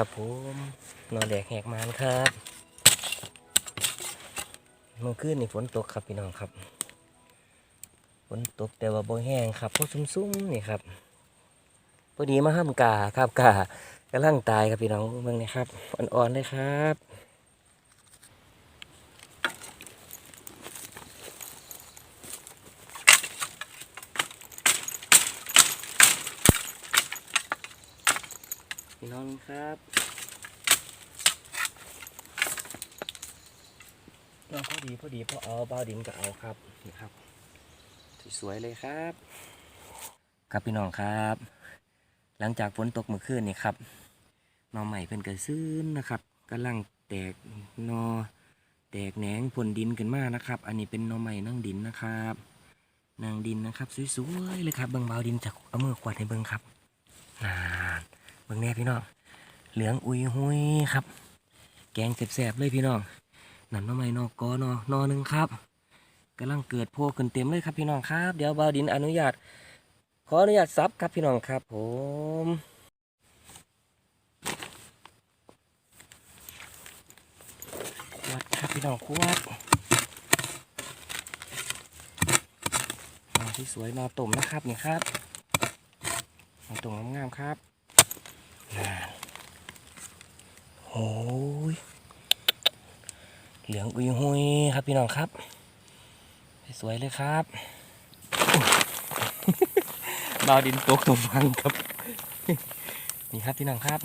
ครับผมนอนแดกแหกมานครับเมื่อคืนนี่ฝนตกครับพี่น้องครับฝนตกแต่ว่าบ่แห้งครับเพราะซุ่มๆนี่ครับพอดีมาห้ามกาครับกากำลังตายครับพี่น้องเมืองนี่ครับอ่อนๆเลยครับพี่น้องครับน้องพอดีพอดีพอเอาเบาดินก็เอาครับนี่ครับ สวยเลยครับ ครับพี่น้องครับ หลังจากฝนตกเมื่อคืนนี่ครับหนอใหม่เพิ่นกระซื้นนะครับกำลังแตกนอแตกแหนงผลดินขึ้นมานะครับ อันนี้เป็นนอใหม่นั่งดินนะครับนางดินนะครับสวยๆเลยครับเบิ่งเบาดินจากเอามือขวาดให้เบิ่งครับนานเบิ่งแน่พี่น้องเหลืองอุยหุยครับ แกงแสบๆเลยพี่น้องนั่นนอใหม่นอกกอนอนอหนึ่งครับ กำลังเกิดโพขึ้นเต็มเลยครับพี่น้องครับ เดี๋ยวบาวดินอนุญาต ขออนุญาตซับครับพี่น้องครับ ผมขวดครับพี่น้องขวดนอที่สวยนอตุ่มนะครับนี่ครับนอตุ่มงามๆครับโอ้ยเหลืองอุยหุยครับพี่น้องครับ สวยเลยครับบาวดินตกตุ่มพังครับ นี่ครับพี่น้องครับ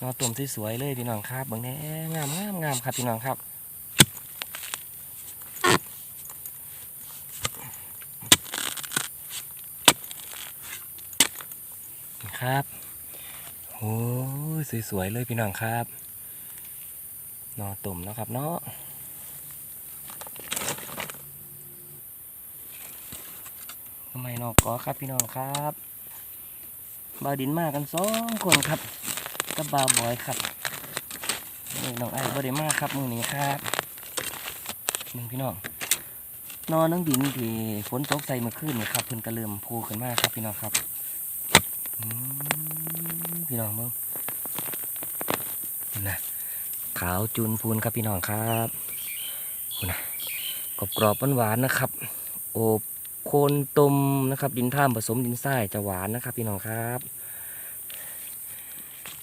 นอตุ่มที่สวยเลยพี่น้องครับบางแน่งามงามงามครับพี่น้องครับมีครับโอ้ยสวยๆเลยพี่น้องครับนอตุ่มนะครับเนาะ ทำไมนอกกอครับพี่น้องครับบาวดินมากันสองคนครับกับบาวบอยครับนี่น้องไอ้บาวดินมาครับมือนี้ครับมึงพี่น้องนอนนังดินที่ฝนตกใส่เมื่อคืนนี่ครับเพิ่นกระเริ่มพูขึ้นมากครับพี่น้องครับพี่น้องมึงนะขาวจุนพูนครับพี่น้องครับคุณนะกรอบๆหวานๆนะครับ โอบ คนตมนะครับ ดินท่ามผสมดินทรายจะหวานนะครับ พี่น้องครับ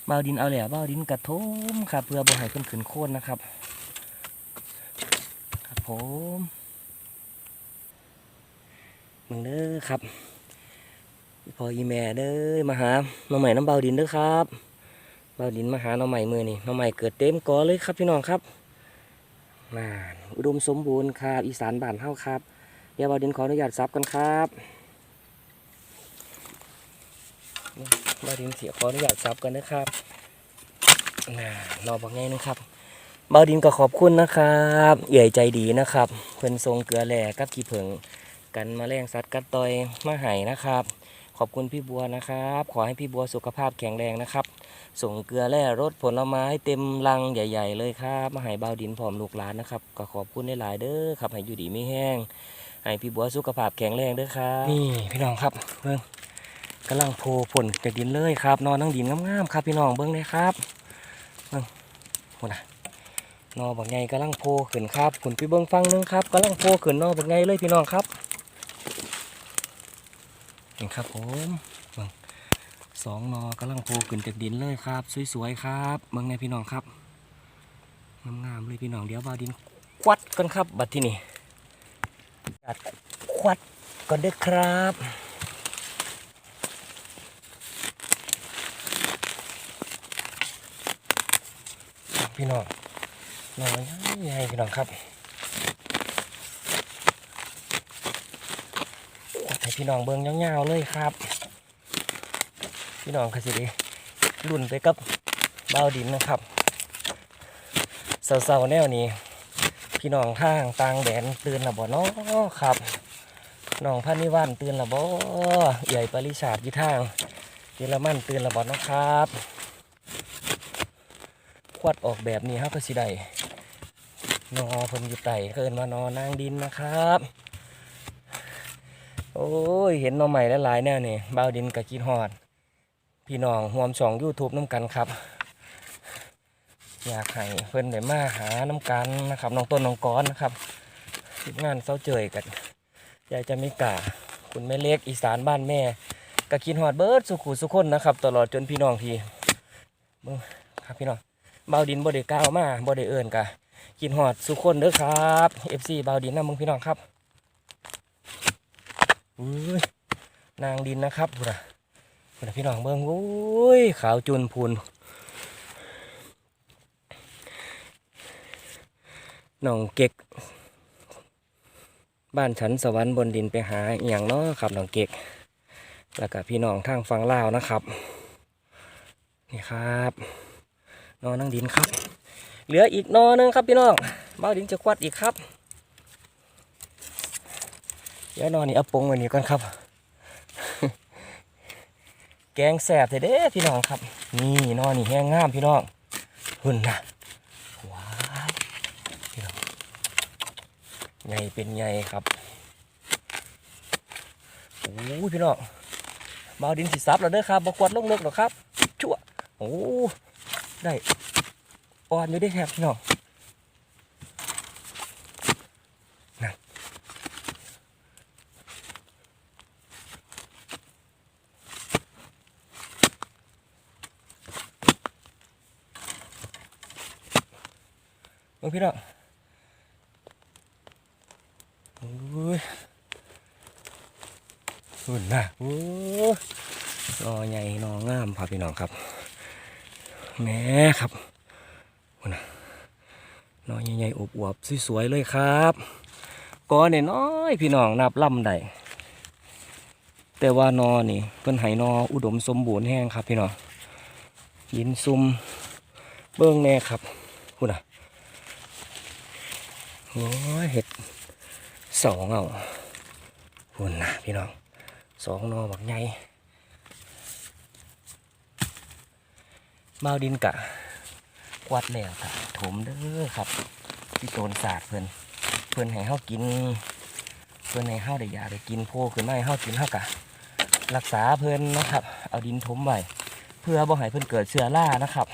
เบาดินเอาแหละเบาดินกระทมครับ เพื่อบ่ให้เพิ่นขึ้นโค่นนะครับ ครับผมมึงเด้อครับพออีแม่เด้อมาหาน้องใหม่น้ำเบาดินเด้อครับเบาดินมาหาน้องใหม่มือนี่น้องใหม่เกิดเต็มกอเลยครับพี่น้องครับน่าอุดมสมบูรณ์ครับอีสานบ้านเฮาครับ ดี๋ยวบาดินขออนุญาตซับกันครับบาดินเสียขออนุญาตซับกันนะครับน่ารอบอกไงนะครับบาดินก็ขอบคุณนะครับใหญ่ใจดีนะครับ เพิ่นทรงเกลือแหล่กับขี้ผึ่งกันมาแรงสัตว์กัดต่อยมาไห้นะครับ ขอบคุณพี่บัวนะครับ ขอให้พี่บัวสุขภาพแข็งแรงนะครับ ส่งเกลือแร่รสผลไม้เต็มลังใหญ่ ๆ เลยครับ มาให้บาดินพร้อมลูกหลานนะครับ ก็ขอบคุณหลายๆเด้อครับให้อยู่ดีไม่แห้ง ให้พี่บัวสุขภาพแข็งแรงเด้วยครับนี่พี่น้องครับเบิ้งกำลังโผล่ผลจากดินเลยครับ นอนนั่งดินงามๆครับพี่น้องเบิ้งเลยครับเบิ้งโหนะนอบักไงกำลังโผล่ขึ้นครับคุณพี่เบิ้งฟังหนึงครับกำลังโผล่ขึ้นนอบักไงเลยพี่น้องครับนี่ครับผมเบิ้งสองนอกำลังโผล่ขึ้นจากดินเลยครับ สวยๆครับเบิ้งในพี่น้องครับงามๆเลยพี่น้องเดี๋ยวบาวดินควัดกันครับ บัดที่นี่ จัดควัดก่อนด้อครับพี่น้องน้องใหญ่พี่น้องครับควัดให้พี่น้องเบิ่งยาวๆเลยครับ พี่น้องคือสิดีรุ่นไปกับเบ้าดินนะครับเสาๆแนวนี้ พี่น้องทางต่างแดนตื่นละบ่เนาะครับน้องพันนิวันตื่นละบ่ใหญ่ปริชาติยี่ทางเยอรมันตื่นละบ่เนาะครับควัดออกแบบนี้ครับก็สิได้นอเพิ่นอยู่ไต่เกินมานอนางดินนะครับ โอ้ยเห็นนอใหม่หลายๆแนวนี่บ่าวดินกับกินฮอด พี่น้องห่วมสองยูทูบน้ำกันครับ อยากให้เพิ่อนได้มาหาน้ำกันนะครับน้องต้นน้องก้อนนะครับทีมงานเศร้าเจยกันยายจะม่กาคุณแม่เล็กอีสานบ้านแม่ก็คิดฮอดเบิร์ดสุขุสุคนนะครับ ตลอดจนพี่น้องทีเบิ่งครับพี่น้องเบาดินบ่ได้ก้าวมาบ่ได้เอิ้นกะคิดฮอดสุคนเด้อครับ FC เบาดินนะมึงพี่น้องครับอุ้ยนางดินนะครับพูดนะพูดนะพี่น้องเบิ่งโอ้ยขาวจุนพูน น้องเก็ก บ้านฉันสวรรค์บนดินไปหาอย่างเนาะครับน้องเก็ก แล้วก็พี่น้องทางฟังลาวนะครับ นี่ครับนอนนั่งดินครับ เหลืออีกนอหนึงครับพี่น้องเบ้าดินจะควัดอีกครับ เดี๋ยวนอนนี่เอาปงไว้นี่ก่อนครับ แกงแสบเด้พี่น้องครับ นี่นอนนี่แห้งงามพี่น้องหุ่นนะว้าว ไงเป็นไงครับโอ้ยพี่น้องมาดินสีซับแล้วเด้อครับบกวดลงเลิกหรอกครับชั่วโอ้ได้อ่อนอยู่ได้แทบพี่น้องนั่นเบิ่งพี่น้อง โอ้ยหุ่ นะโอ้ยนอใหญ่นองามพาพี่น้องครับแม่ครับนะนอใหญ่ๆอบอวบสวยๆเลยครับก้อนเนี่ยน้อยพี่น้องนับล่ำได้แต่ว่านอนี่เพิ่นไหนออุดมสมบูรณ์แห้งครับ พี่น้องยินซุมเบิ้งแน่ครับหุ่นนะโอ้เห็ดสองเอาพุ่นนะพี่น้อง สองนอบักใหญ่เมาดินกะกวาดแล้วกะถมเด้อครับที่โตนศาสตร์เพิ่อนเพิ่อนให้เฮากิน เพิ่อนให้เฮาได้ยาได้กินโพขึ้นมาให้เฮากินเฮากะรักษาเพิ่อนนะครับ เอาดินถมไว้เพื่อบ่ให้เพิ่อนเกิดเชื้อรานะครับ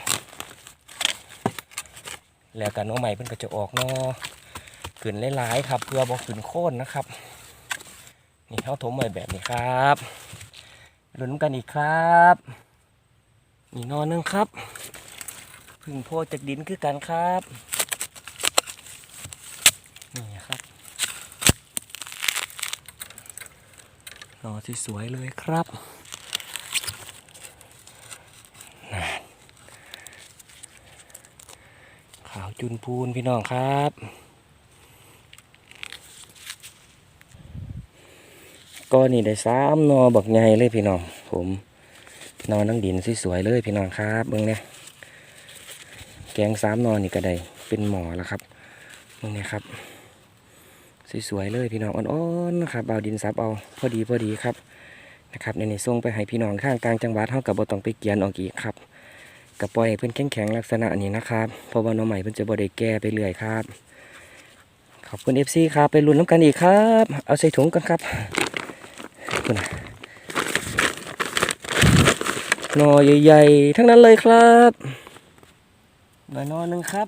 แล้วกันน้องใหม่เพิ่อนก็จะออกนอขึ้นหลายๆครับ เพื่อบอกขึ้นโค่นนะครับ นี่เขาถมไว้แบบนี้ครับลุ้นกันอีกครับ นี่นอนนึงครับ พึ่งโพจากดินคือกันครับ นี่ครับนอที่สวยเลยครับนั่นขาวจุนพูนพี่น้องครับ ก็นี่ได้สามนอบักใหญ่เลยพี่น้องผมนอนนั่งดินสวยๆเลยพี่น้องครับเบิ่งเนี่ยแกงสามนอนี่ก็ได้เป็นหมอแล้วครับเบิ่งเนี่ยครับสวยๆเลยพี่น้องอ่อนๆนะครับเอาดินซับเอาพอดีพอดีครับนะครับในในส่งไปให้พี่น้องข้างกลางจังหวัดเท่ากับบ่ต้องไปเกียนออกอีกครับกับปล่อยเพื่อนแข็งแข็งๆลักษณะนี้นะครับเพราะว่าน้องใหม่เพื่อนจะบ่ได้แก้ไปเรื่อยครับขอบคุณ FC ครับ ไปลุ้นน้ำกันอีกครับ เอาใส่ถุงกันครับ คุณนะหน่อใหญ่ๆ ทั้งนั้นเลยครับหน่อยนอหนึ่งครับ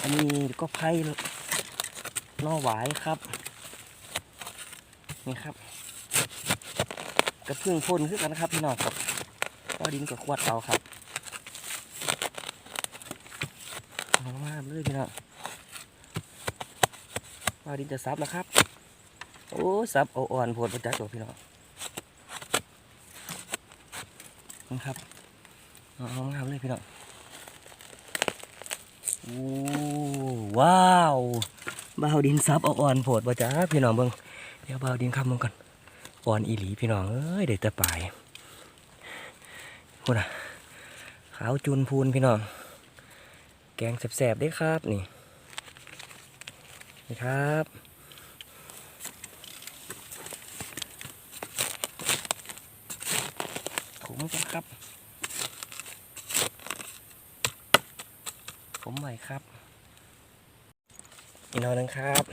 อันนี้ก็ไผ่นอหวายครับ นี่ครับ กระพึ่งพ่นขึ้นกันนะครับพี่น้องครับก็ดินกับขวดเอาครับเอามากเลยพี่น้องเอาดินจะซับแล้วครับ โอ้ซับเอาอ่อนโพดประจักษ์ตัวพี่น้องนะครับเอาเอางามเลยพี่น้องโอ้ว้าวบ่าวดินซับเอาอ่อนโพดประจักษ์พี่น้องเบิ่งเดี๋ยวบ่าวดินคำมึงก่อนอ่อนอีหลีพี่น้องเอ้ยเด็ดแต่ปลายพูดนะขาวจุนพูนพี่น้อง แกงแสบๆได้ครับนี่นี่ครับ ผมกันครับ ผมใหม่ครับ อีกหน่อยหนึงครับ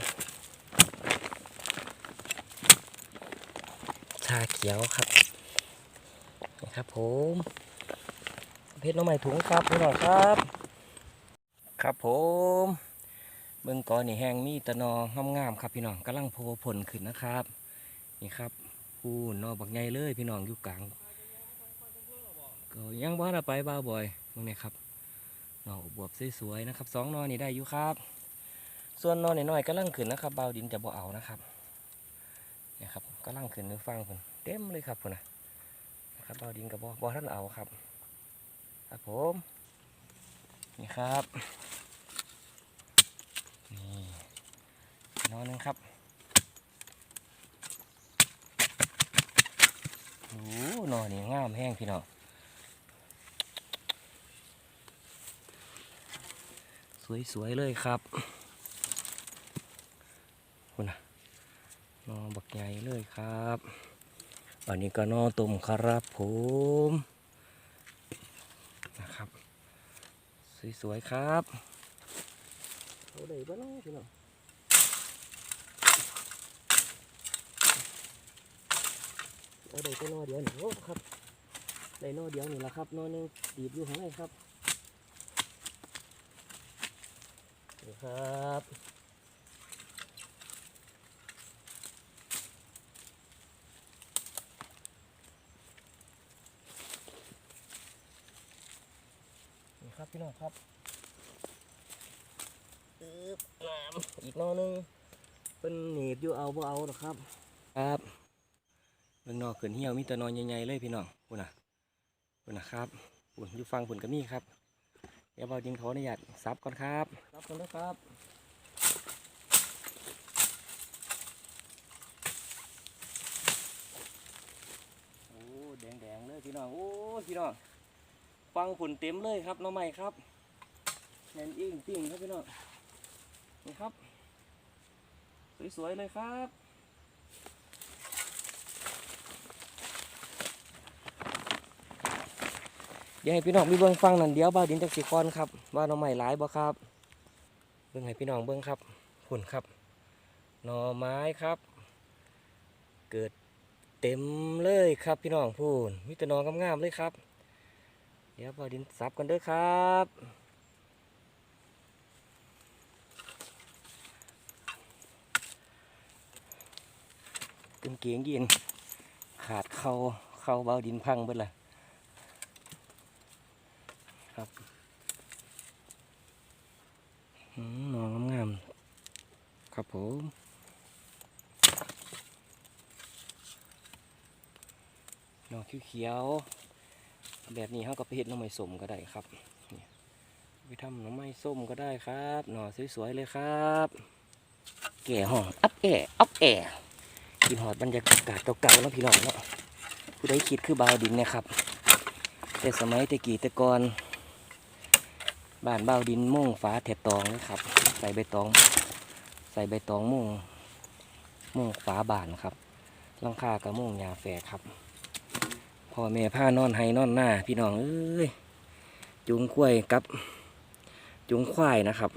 ชาเขียวครับนี่ครับผมเพชรน้องใหม่ถุงครับพี่น้องครับ ครับผมเบิ่งก่อนนี่แห้งมีตะนองามๆครับพี่น้องกำลังโผล่ผลขึ้นนะครับ นี่ครับพูนนอบักใหญ่เลยพี่น้องอยู่กลางก็ยังบ้านไปบ้าบ่อยตรงนี้ครับนอบวบสวยๆนะครับสองนอนี่ได้อยู่ครับ ส่วนนอนน้อยกำลังขึ้นนะครับเบาดินจะบ่เอานะครับเนี่ยครับกำลังขึ้นในฟังผมเต็มเลยครับพุ่นะนะครับเบาดินกับบ่บ่ท่านเอาครับ ครับผมนี่ครับนี่นอนนึงครับโอ้นอนนี่งามแห้งพี่น้องสวยๆเลยครับคุณนะ นอบักใหญ่เลยครับอันนี้ก็นอตุ่มครับผมนะครับ สวยๆครับเอาได้บ้างพี่น้องเอาได้แค่นอเดียวหนี่โอ้ครับได้นอเดียวหนี่แหละครับนอหนึงตีบอยู่ข้างในครับนะครับ ครับพี่น้องครับอึ๊บน้ำอีกนอหนึงเป็นหนีบอยู่เอาบ่เอาหรอกครับ ครับเรื่องนอกเกินเหี่ยวมีแต่นอนใหญ่ๆเลยพี่น้องปุ่นน่ะปุ่นนะครับปุ่นอยู่ฟังปุ่นกับนี่ครับเดี๋ยวเราดินขออนุญาตซับก่อนครับซับก่อนนะครับโอ้แดงๆเลยพี่น้องโอ้พี่น้อง ฟังผลเต็มเลยครับน้องใหม่ครับแน่นอิ่งปิ่งครับพี่น้องนี่ครับ สวยๆเลยครับเดี๋ยวให้พี่น้องมีเบื้องฟังนั่นเดี๋ยวบ่าดินจากสิคอนครับว่าน่อไม้หลายบ่ครับเบื้องให้พี่น้องเบื้องครับผุนครับหน่อไม้ครับ เกิดเต็มเลยครับพี่น้องพูนมีแต่หนองงามๆเลยครับ เดี๋ยวบ่ดินสับกันเด้อครับกางเกียงยีนขาดเข่าเข่าบ่าดินพังเบิดละครับอืมหนองงามๆครับผมนองเขียวๆ แบบนี้เขาก็ไปเห็ดน้องไม้ส้มก็ได้ครับไปทำน้องไม้ส้มก็ได้ครับ หน่อสวยๆเลยครับ แก่ห้องอัพแออัพแอกินหอดบรรยากาศเก่าๆแล้วพี่น้องเนาะผู้ใดคิดคือบาวดินนะครับ แต่สมัยตะกี้ตะกอนบ้านบ้าวดินมุ่งฟ้าแถบตองนะครับ ใส่ใบตอง ใส่ใบตองมุ่งมุ่งฟ้าบานครับลังคากับมุ่งยาแฝกครับ พ่อแม่ผ้านอนไห้นอนหน้า พี่น้องเอ้ยจุงกล้วยกับ จุงควายนะครับ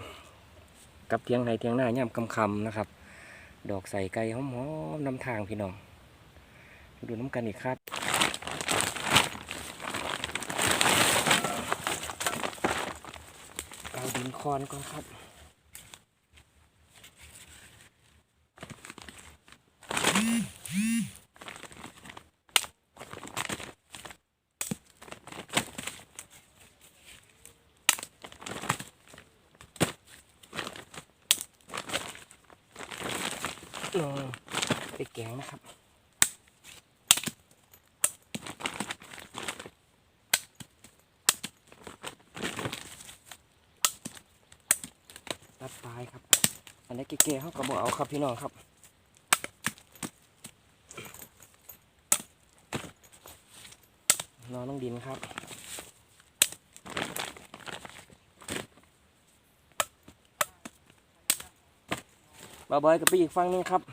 กับเทียงไห้เทียงหน้าย่ำคำคำนะครับ ดอกใส่ไก่หอมๆนำทางพี่น้อง ดูน้ำกันอีกครับเอาดินคอนก่อนครับ เออ แกงนะครับ ตัดปลายครับ อันนี้เก๋ๆเขาก็บอกเอาครับพี่น้องครับนอนน้องดินครับบาบอยกับไปอีกฝั่งนึงครับ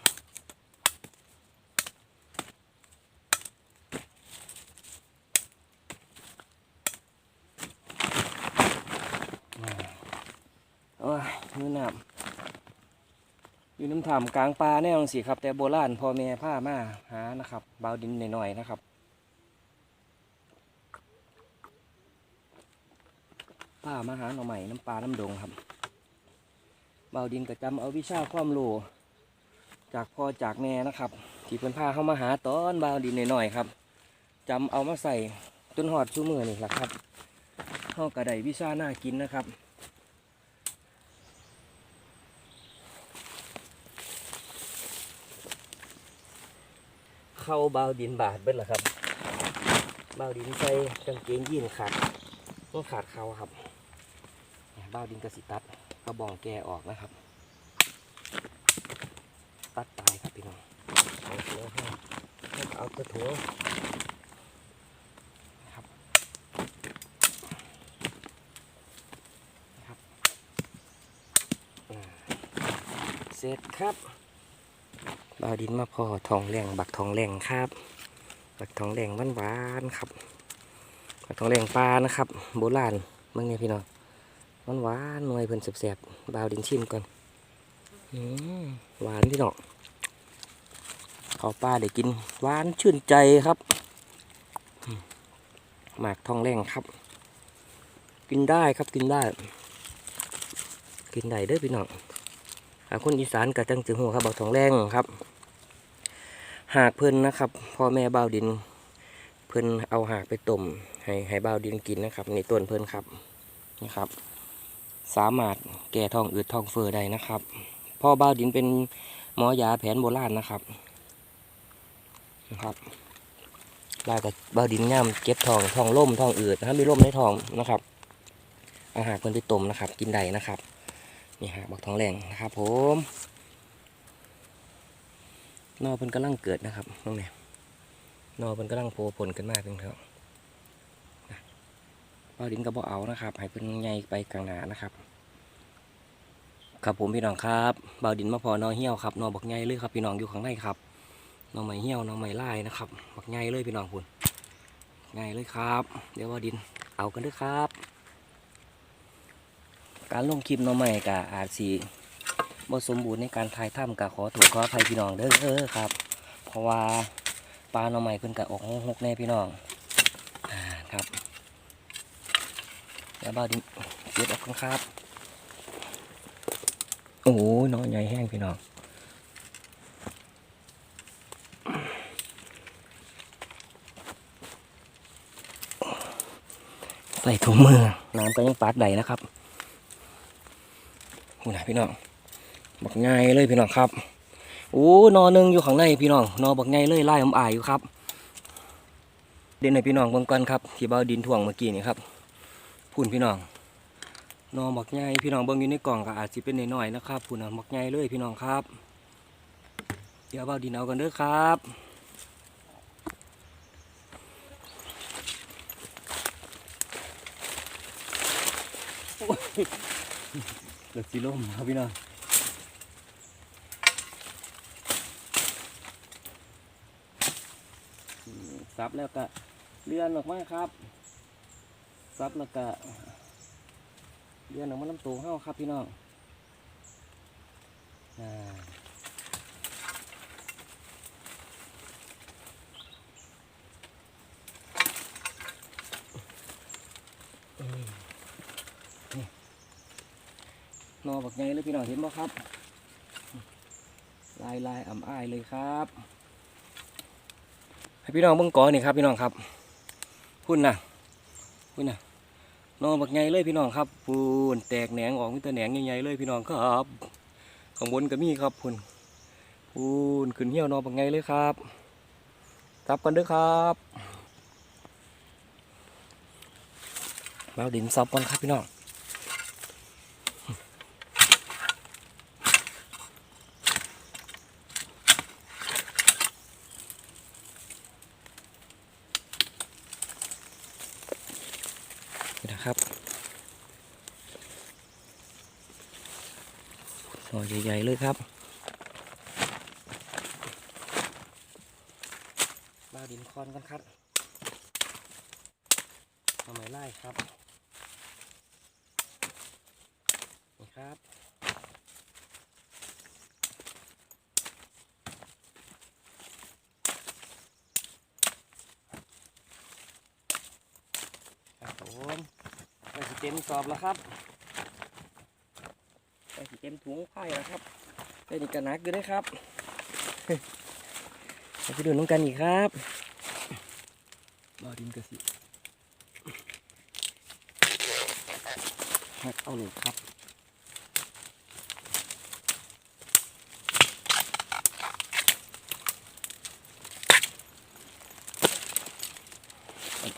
โยืนามอยู่น้ำถามกลางป่าแน่นอนสิครับ แต่โบราณพ่อแม่ผ้ามาหานะครับเบาดินหน่อยๆนะครับผ้ามาหาหน่อใหม่น้ำปลาน้ำดงครับเบาดินก็จำเอาวิชาความรู้จากพ่อจากแม่นะครับที่เพิ่นพาเข้ามาหาตอนเบาดินหน่อยๆครับจำเอามาใส่จนหอดชูมือนี่แหละครับเข้ากระไดวิชาหน่ากินนะครับ เข้าเบาดินบาดเบิ้ลเหรอครับเบาดินใส่กางเกงยีนขาดต้องขาดเขาครับเนี่ยเบาดินกระสิตัดกระบองแกออกนะครับ ตัดตายครับพี่น้องเอาหัวให้เอากระถั่วนะครับนะครับอ่าเสร็จครับ บาดินมาพอทองแรงบักทองแรงครับ บักทองแรงหวานหวานๆครับบักทองแรงปลานะครับ โบราณเมื่อไงพี่น้องหวานหวานๆหน่วยเพิ่นแสบๆบาวดินชิมก่อนหวานพี่น้องเขาปลาได้กินหวานชื่นใจครับ หมากทองแรงครับ กินได้ครับกินได้ กินได้เด้อพี่น้องอ่าคนอีสานก็จังจึงหัวครับบอกทองแรงครับ หากเพิ่นนะครับพ่อแม่บ่าวดิน เพิ่นเอาหากไปต้มให้ให้บ่าวดินกินนะครับในต้นเพิ่นครับนี่ครับ สามารถแก้ท้องอืดท้องเฟ้อได้นะครับพ่อบ่าวดินเป็นหมอยาแผนโบราณนะครับนะครับลายกับบ่าวดินย่ำเก็บทองทองล่มทองอืดนะครับมีล่มในทองนะครับ เอาหากเพิ่นไปต้มนะครับ กินได้นะครับนี่ฮะบักทองแรงนะครับ ผม นอเพิ่นกำลังเกิดนะครับน้องเนี่ยนอเพิ่นกำลังโผล่ผลขึ้นมาเพียงเท่านะเบาดินกระบอกเอานะครับให้เพิ่นใหญ่ไปกลางหนานะครับ ครับผมพี่น้องครับเบาดินมาพอนอเหี่ยวครับนอบักใหญ่เลยครับพี่น้องอยู่ข้างในครับนอไม้เหี่ยวนอไม้ลายนะครับบักใหญ่เลยพี่น้องคุณใหญ่เลยครับ เดี๋ยวเบาดินเอากันด้วยครับ การลงคลิปนองใหม่กับอาจสี บ่สมบูรณ์ในการถ่ายทำกับขอถูกขออภัยพี่น้องเด้อเออครับ เพราะว่าปลาหน้อใหม่เพิ่นกะออกหกแน่พี่น้องอ่าครับแล้วบ้าดินเก็บออกกันครับโอ้โหน้องใหญ่แห้งพี่น้องใส่ถุงมือน้ำก็ยังปาดใดนะครับหูหนะพี่น้อง บักไงเลยพี่น้องครับโอ้นอหนึ่งอยู่ข้างในพี่น้องนอบักไงเลยไล่อมอายอยู่ครับเด่นในพี่น้องบิ่งก่อนครับที่เบาดินถ่วงเมื่อกี้นี่ครับพุ่นพี่น้องนอบักไงพี่น้องเบิ่งอยู่ในกล่องก็อาจจะเป็นน้อยๆนะครับพุ่นนะบักไงเลยพี่น้องครับ เดี๋ยวเบาดินเอากันเด้อครับเดือดสีลมครับพี่น้องอืม ซับแล้วก็เลื่อนออกมาครับซับแล้วก็เลื่อนออกมาน้ำตูเห้าครับพี่น้องอ่าอืมนอบักไงเลยพี่น้องเห็นบ่ครับ ลายลายอ่ำอ้ายเลยครับ ให้พี่น้องเบิ่งก่อนนี่ครับพี่น้องครับพุ่นนะพุ่นนะนอบักไงเลยพี่น้องครับพูนแตกแหนงออกมีแต่แหนงใหญ่ๆเลยพี่น้องครับข้างบนก็มีครับพุ่นพูนขึ้นเหี่ยวนอนบักไงเลยครับจับกันเด้อครับมาเอาดินซับกันครับพี่น้อง นี่นะครับหน่อใหญ่ๆเลยครับบ้าดินคอนกันครับทำไมไล่ครับ นี่ครับ ครับผมก็จะ เต็มสอบแล้วครับใส่เต็มถุงไผ่แล้วครับได้นี่กันนักอยู่ได้อครับไปดูน้องกันอีกครับบอดินกระสิหักเอาหลูกครับ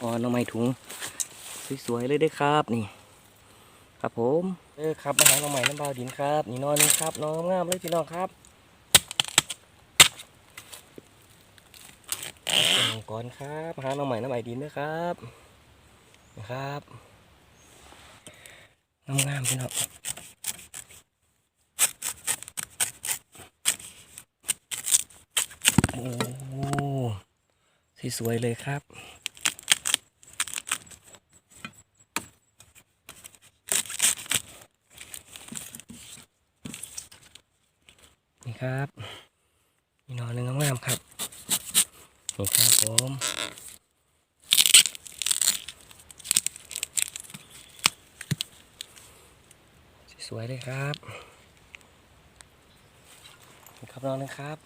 อ่อนๆเอาไม้ถุง สวยๆเลยเด้อครับนี่ ครับผมเออครับมาหาน่อใหม่น้ำเบาดินครับ นี่นอนนี่ครับน้องงามเลยพี่น้องครับก่อนครับมาหาน่อใหม่น้ำใหม่ดินด้วยครับนะครับงามพี่น้องโอ้สวยเลยครับ นี่ครับมีหนอนหนึ่งงามๆครับ นี่ครับผม สวยๆเลยครับ ครับนอนนะครับ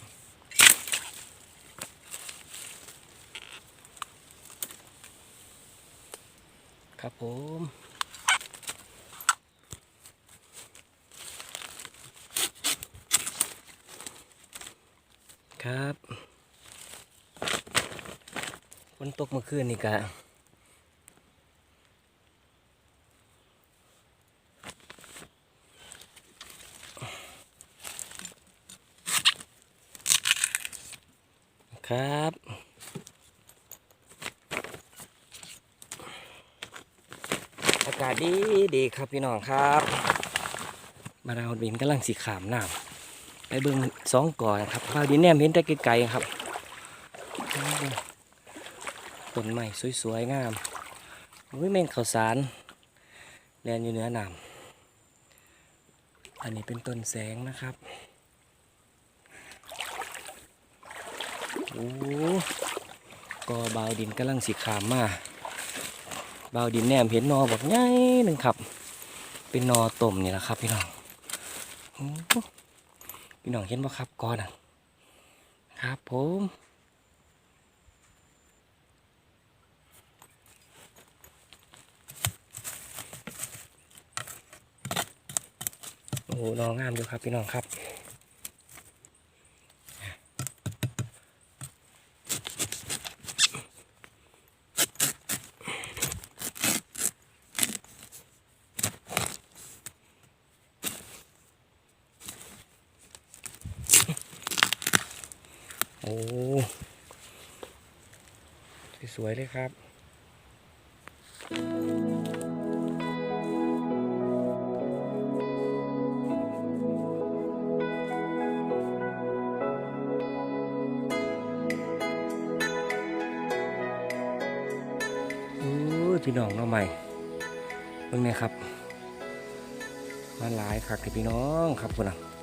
ครับผมครับฝนตกเมื่อคืนนี่กะ ครับ อากาศดีดีครับพี่น้องครับ มานาวบินกำลังสีขามน้ำไปเบิ่งสองก่อนครับพาวดินแนมเห็นแต่ไกลๆครับต้นไม้สวยๆงามอุ้ยแมงข้าวสารแลนอยู่เหนือน้ำอันนี้เป็นต้นแสงนะครับ โอ้ก็บาวดินกำลังสีขามมาบาวดินแนมเห็นนอบอกง่ายหนึ่งครับ เป็นนอต้มนี่แหละครับ พี่น้องอพี่น้องเห็นบ่ครับก่อนะครับผมโอ้นองามอยู่ครับพี่น้องครับ โอ้สวย ๆ เลยครับโอ้พี่น้องน้องใหม่เพิ่งเนี่ยครับ มาหลายคักเลยพี่น้องครับคุณน่ะคุณน่ะ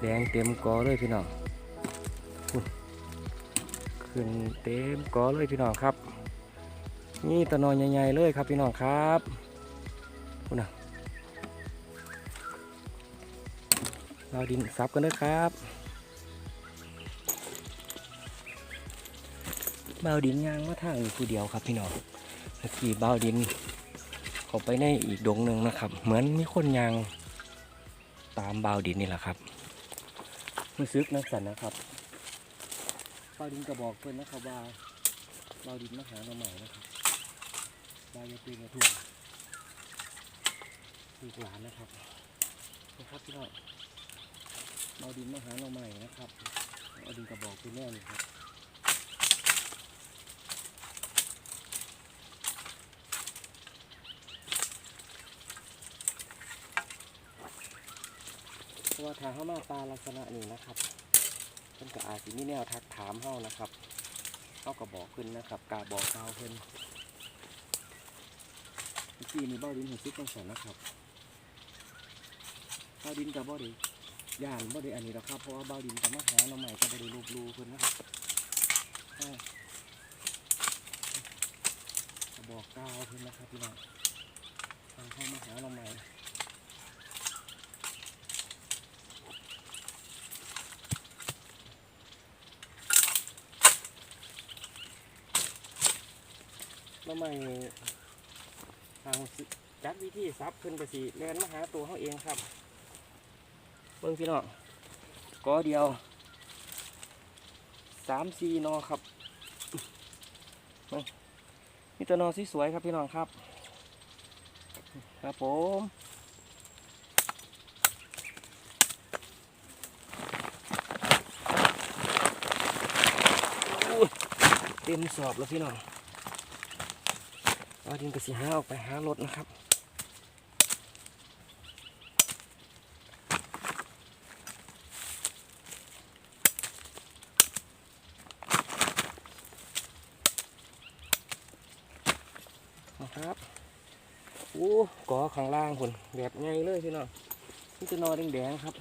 แดงเต็มกอเลยพี่น้องคุณขึ้นเต็มกอเลยพี่น้องครับ นี่ตะนอนใหญ่ๆเลยครับพี่น้องครับคุณน่ะเราดินซับกันนะครับเบาดินยางมาทางอยู่ผู้เดียวครับพี่น้องเมื่อกี้เบาดินเขาไปในอีกดงหนึ่งนะครับ เหมือนมีคนยางตามเบาดินนี่แหละครับ รู้สึกนักสันนะครับเบาดินกระบอกเพื่อนนะครับว่าเราดินมาหาเราใหม่นะครับบาวอยาตีมาถูกถูกหลานนะครับนะครับพี่น้องเราดินมาหาเราใหม่นะครับเบาดินกระบอกเพื่อนแน่เลยครับ ราะว่าทางเข้ามาปลาลักษณะนี้นะครับเพิ่นก็อาจสิมีแนวทักถามเฮานะครับเฮาก็บอกขึ้นนะครับกาบอกกล่าวเพิ่นเมื่อกี้นี่เบ้าดินเห็นซิกต้องสอนนะครับเบ้าดินกับบ่ได้ย่านบ่ได้อันนี้หรอกครับเพราะว่าเบ้าดินกับมาหาหน่อใหม่ก็บ่ได้รูปรูเพิ่นนะครับก็บบอกกล่าวเพิ่นนะครับพี่น้องทางเข้ามาหาเราใหม่ เราใหม่ทางจัดวิธีซับขึ้นไปสิแลนมาหาตัวเขาเองครับ เบิ่งพี่น้องกอเดียวสามสี่นอครับมีแตัวนอสสวยๆครับพี่น้องครับ ครับผมเต็มสอบแล้วพี่น้อง เอาดินกระสีห้าออกไปหารถนะครับนะครับโอ้ก่อข้างล่างคนแบบไงเลยพี่น้องนี่จะนอนแดงๆครับ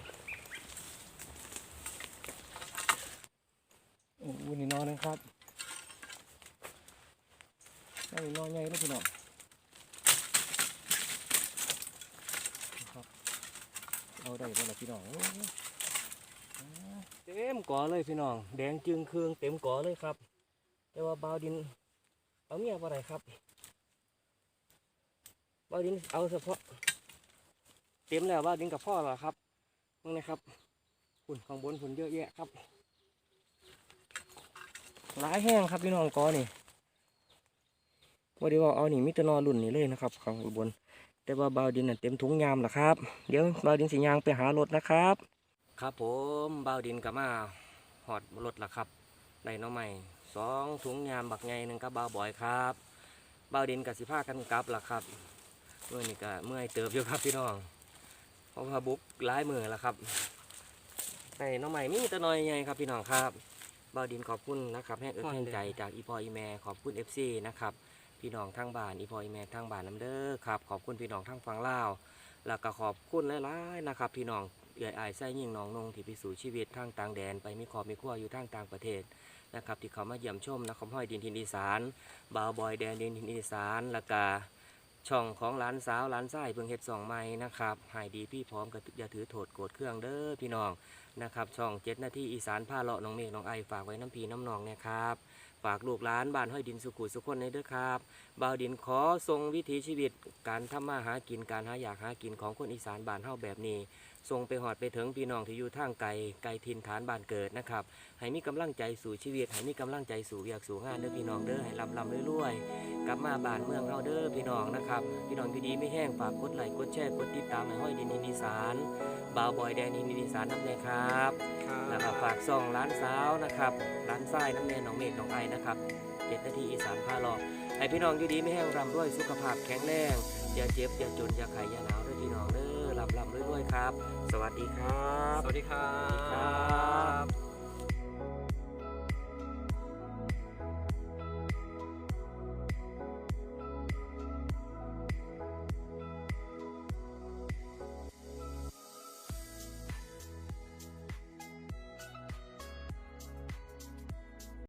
โอ้โหนี่นอนนะครับนี่นอนใหญ่เลยพี่น้องนะครับเอาได้แล้วล่ะพี่น้องโอ้เต็มกอเลยพี่น้อง แดงจึงเครืองเต็มกอเลยครับ แต่ว่าบาวดิน เอาเมียอะไรครับบาวดินเอาเฉพาะ เต็มแล้วบาวดินกับพ่อเหรอครับนี่นะครับฝุ่นข้างบนฝุ่นเยอะแยะครับหลายแห้งครับพี่น้องกอนี่ว่าเดี๋ยวเอานี่มิตรนอรุ่นนี่เลยนะครับข้างบน แต่ว่าบาวดินน่ะเต็มถุงยามแล้วครับ เดี๋ยวบาวดินสิยางไปหารถนะครับ ครับผมบาวดินกับมา อดรถละครับในน้องใหม่สองถุงยามบักไงหนึ่งกับบ้าวบอยครับบ้าวดินกับสิผ้ากันกลับละครับเมื่อนี่ก็เมื่อยเติบอยู่ครับพี่น้องเพราะว่าบุกหลายมือล้วครับในน้องใหม่มีแตะนอยไงครับพี่น้องครับบ่าวดินขอบคุณนะครับแห้งเอิกแห้งใจจากอีพออีแม่ขอบคุณเอฟซีนะครับพี่น้องทั้งบ้านอีพออีแม่ทั้งบ้านน้ำเด้อครับขอบคุณพี่น้องทั้งฝั่งลาแล้วก็ขอบคุณหลายๆนะครับ พี่น้อง เอื่อยอายไส้ยิ่งน้องนงที่พิสูจน์ชีวิตทางต่างแดนไปมีขอบมีขั้วอยู่ทางต่างประเทศนะครับที่เขามาเยี่ยมชมนะครับห้อยดินทินอีสานบาวบอยแดนดินทินอีสานล้วก็ช่องของหลานสาวหลานชายเพิ่งเฮ็ดสองใหม่นะครับหายดีพี่พร้อมกับอย่าถือโทษโกรธเครื่องเด้อพี่น้องนะครับช่องเจ็ดนาทีอีสานผ้าเลาะน้องเมฆน้องไอฝากไว้น้ำพีน้ำนองเนี่ยครับฝากลูกหลานบ้านห้อยดินสุขุสุขคนในเด้อครับบ่าวดินขอทรงวิถีชีวิตการทำมาหากินการหาอยากหากินของคนอีสานบ้านเฮาแบบนี้ ทรงไปหอดไปถึงพี่น้องที่อยู่ทางไกลไกลถิ่นฐานบ้านเกิดนะครับให้มีกำลังใจสู่ชีวิตให้มีกำลังใจสู่อยากสู่งานเด้อพี่น้องเด้อให้ลำลำรวยๆกลับมาบ้านเมืองเฮาเด้อพี่น้องนะครับพี่น้องที่ดีไม่แห้งฝากกดไลค์กดแชร์กดติดตามให้ห้อยดินดินอีสานบ่าวบอยแดนดินดินอีสานน้ำเนยครับแล้วก็ฝากซ่องร้านสาวนะครับร้านทรายน้ำเนยน้องเมฆน้องไอนะครับเจ็ดนาทีอีสานพาหลอกให้พี่น้องที่ดีไม่แห้งรำด้วยสุขภาพแข็งแรงอย่าเจ็บอย่าจนอย่าไข้อย่าหนาวเด้อพี่น้องเด้อลำลำด้วยๆครับ สวัสดีครับ สวัสดีครัครับบ